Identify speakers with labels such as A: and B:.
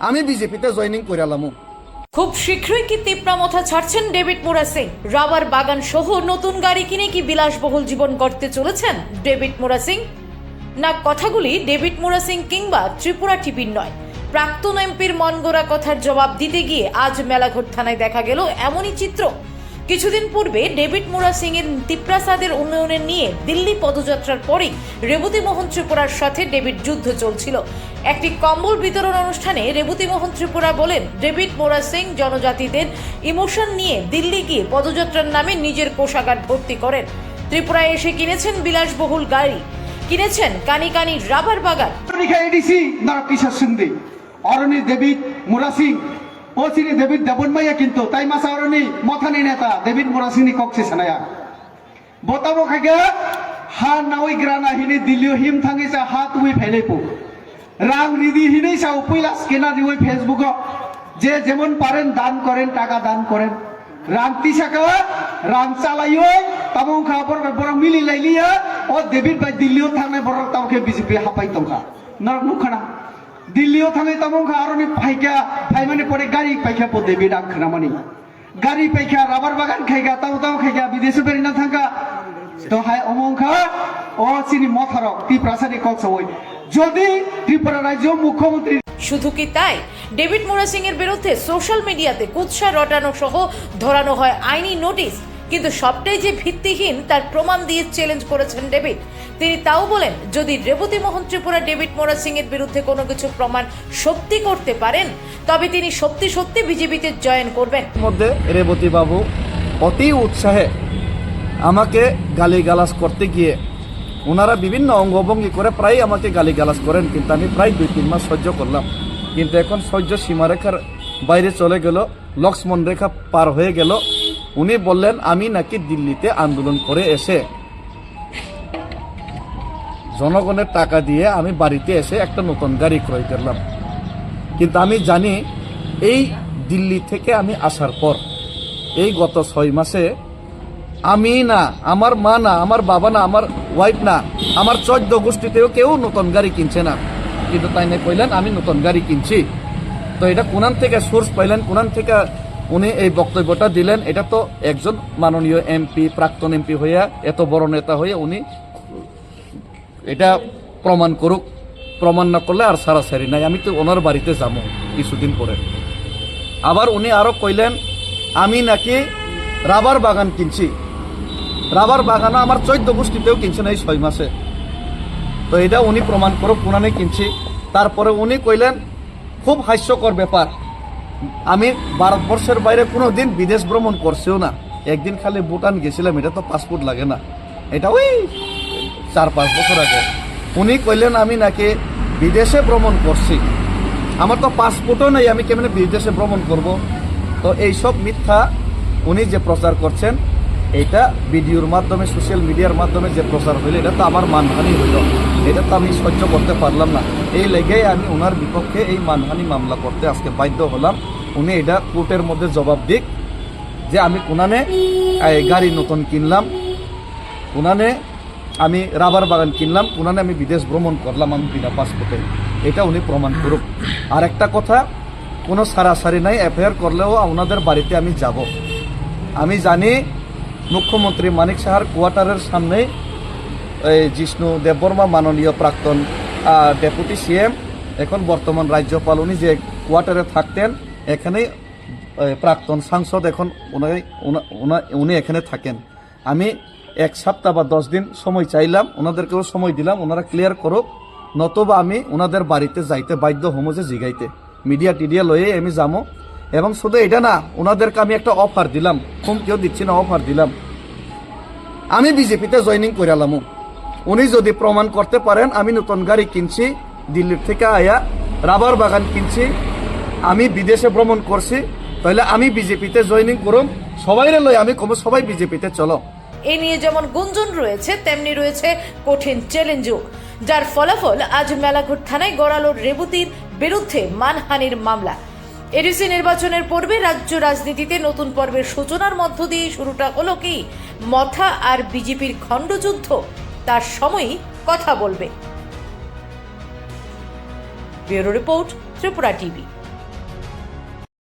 A: আমি বিজেপিতে জয়েনিং করে
B: খুব শীঘ্রই কি তিপ্রামথা ছাড়ছেন ডেভিড মোরা সিং রাবার বাগান সহ নতুন গাড়ি কিনে কি বিলাসবহুল জীবন গড়তে চলেছেন ডেভিড মোরা সিং না, কথাগুলি ডেভিড মোরা সিং কিংবা ত্রিপুরা টিভির নয়। প্রাক্তন এমপির মন গড়া কথার জবাব দিতে গিয়ে আজ মেলাঘর থানায় দেখা গেল এমনই চিত্র। কিছুদিন পূর্বে ডেভিড মোরা সিং এর তিপ্রাসাদের উন্নয়নের নিয়ে দিল্লি পদযাত্রার পরেই রেবতী মোহন ত্রিপুরার সাথে ডেভিড যুদ্ধ চলছিল। একটি কম্বল বিতরণ অনুষ্ঠানে রেবতী মোহন ত্রিপুরা বলেন, ডেভিড মোরা সিং জনজাতিদের ইমোশন নিয়ে দিল্লি গিয়ে পদযাত্রার নামে নিজের কোষাগার ভর্তি করেন। ত্রিপুরায় এসে কিনেছেন বিলাসবহুল গাড়ি। কিনেছেন কানি কানি রাবার বাগান।
C: এডিসি নরকিশোর সিন্ধি। অরণি দেবিত মুরা সিং। ও সিনি দেবন মাইয়া কিন্তু, তাই মাসা অরণি মথানি নেতা দেবিত মুরা সিংনি কক্সি সানায়া। বতাবো খাগে হা নাওই গ্রানা হিনি দিল্লিও হিম থাঙ্গিসা হা তুই ফেলেপো। রাং রিদি হিনি সাও পয়লা স্কেনার ওই ফেসবুক যে যেমন পারেন, দান করেন, টাকা দান করেন। রাং তিসাকা রাং চালাইও তাবং খা বড় বড় মিলি লাইলিয়া ও দেবিত বাই দিল্লিও থাঙ্গে বড় তাবকে বিজেপি হাপাই তংখা নর নুখানা দিল্লিও থাঙ্গে তাবং খা আরনি ফাইকা ফাইমানে পরে গাড়ি পাইখা পো দেবিত আং খানামানি গাড়ি পাইখা, রাবার বাগান খাইগা, তাও তাও খাইগা, বিদেশে বেরিনা থাঙ্গা তো হাই অমংখা ও চিনি মথারক ত্রিপ্রাসারি কক্সওই যদি ত্রিপুরা রাজ্য মুখ্যমন্ত্রী
B: শুধু কি তাই? ডেভিড মোরা সিং এর বিরুদ্ধে সোশ্যাল মিডিয়াতে কুৎসা রটানো সহ ধরানো হয় আইনি নোটিশ। কিন্তু সবটাই যে ভিত্তিহীন তার প্রমাণ দিয়ে চ্যালেঞ্জ করেছেন ডেভিড। তিনি তাও বলেন যদি রেবতী মোহন ত্রিপুরা ডেভিড মোরা সিং এর বিরুদ্ধে কোনো কিছু প্রমাণ সত্যি করতে পারেন তবে তিনি সত্যি সত্যি বিজেপিতে জয়েন করবেন।
A: মধ্যে রেবতী বাবু অতি উৎসাহে আমাকে গালিগালাজ করতে গিয়ে ওনারা বিভিন্ন অঙ্গভঙ্গি করে প্রায় আমাকে গালিগালাজ করেন, কিন্তু আমি প্রায় দুই, তিন মাস সহ্য করলাম। কিন্তু এখন সহ্য সীমারেখার বাইরে চলে গেল, লক্ষ্মণ রেখা পার হয়ে গেল। উনি বললেন, আমি নাকি দিল্লিতে আন্দোলন করে এসে জনগণের টাকা দিয়ে আমি বাড়িতে এসে একটা নতুন গাড়ি ক্রয় করলাম। কিন্তু আমি জানি, এই দিল্লি থেকে আমি আসার পর, এই গত ছয় মাসে আমি না, আমার মা না, আমার বাবা না, আমার ওয়াইফ না, আমার চোদ্দ গোষ্ঠীতেও কেউ নতুন গাড়ি কিনছে না। কিন্তু তাই না কইলেন, আমি নতুন গাড়ি কিনছি। তো এটা কোনান থেকে সোর্স পাইলেন, কোনান থেকে উনি এই বক্তব্যটা দিলেন। এটা তো একজন মাননীয় এমপি প্রাক্তন এমপি হইয়া এত বড় নেতা হয়ে উনি এটা প্রমাণ করুক। প্রমাণ না করলে আর সারাসারি নাই, আমি তো ওনার বাড়িতে যাব কিছুদিন পরে। আবার উনি আরও কইলেন, আমি নাকি রাবার বাগান কিনছি। রাবার বাগানও আমার চৈদ্দ গোষ্ঠীতেও কিনছে না এই ছয় মাসে। তো এটা উনি প্রমাণ করুক কোনানে কিনছি। তারপরে উনি কইলেন, খুব হাস্যকর ব্যাপার। আমি ভারতবর্ষের বাইরে কোনো দিন বিদেশ ভ্রমণ করছিও না। একদিন খালি ভুটান গেছিলাম, এটা তো পাসপোর্ট লাগে না। এটা ওই চার পাঁচ বছর আগে। উনি কইলেন, আমি নাকি বিদেশে ভ্রমণ করছি। আমার তো পাসপোর্টও নেই, আমি কেমন বিদেশে ভ্রমণ করব? তো এইসব মিথ্যা উনি যে প্রচার করছেন এটা ভিডিওর মাধ্যমে সোশ্যাল মিডিয়ার মাধ্যমে যে প্রচার হইল, এটা তো আমার মানহানি হইল। এটা তো আমি সহ্য করতে পারলাম না। এই লেগেই আমি ওনার বিপক্ষে এই মানহানি মামলা করতে আজকে বাধ্য হলাম। উনি এটা কোর্টের মধ্যে জবাব দিক যে আমি কোনানে গাড়ি নতুন কিনলাম কোনানে আমি রাবার বাগান কিনলাম কোনানে আমি বিদেশ ভ্রমণ করলাম আমি বিনা পাসপোর্টে। এটা উনি প্রমাণ করুক। আর একটা কথা, কোনো সারাসারি নাই, এফআইআর করলেও ওনাদের বাড়িতে আমি যাব। আমি জানি মুখ্যমন্ত্রী মানিক সাহার কোয়ার্টারের সামনে এই জিষ্ণু দেববর্মা মাননীয় প্রাক্তন ডেপুটি সিএম, এখন বর্তমান রাজ্যপাল, উনি যে কোয়ার্টারে থাকতেন, এখানে প্রাক্তন সাংসদ এখন উনি এখানে থাকেন। আমি এক সপ্তাহ বা দশ দিন সময় চাইলাম ওনাদেরকেও সময় দিলাম ওনারা ক্লিয়ার করুক, নতবা আমি ওনাদের বাড়িতে যাইতে বাধ্য হমো যে জিগাইতে। মিডিয়া টিডিয়া লয়ে আমি যাব এবং শুধু এটা না, ওনাদেরকে আমি একটা অফার দিলাম, হুমকিও দিচ্ছি না অফার দিলাম। আমি বিজেপিতে জয়েনিং করে আলাম উনি যদি প্রমাণ করতে পারেন, আমি নতুন গাড়ি কিনছি, দিল্লির থেকে আয়া রাবার বাগান কিনছি, আমি বিদেশে ভ্রমণ করছি, তাহলে আমি বিজেপিতে জয়েনিং করুম সবাই লই আমি কম, সবাই বিজেপিতে চলো।
B: এ নিয়ে যেমন গুঞ্জন রয়েছে, তেমনি রয়েছে কঠিন চ্যালেঞ্জও যার ফলাফল আজ মেলাঘুট থানায় গড়ালো রেবতীর বিরুদ্ধে মানহানির মামলা। এডিসি নির্বাচনের পর্বে রাজ্য রাজনীতিতে নতুন পর্বের সূচনার মধ্য দিয়ে শুরুটা হলো কি? মথা আর বিজেপির খণ্ডযুদ্ধ? তার সময়ই কথা বলবে। Bureau report Tripura TV.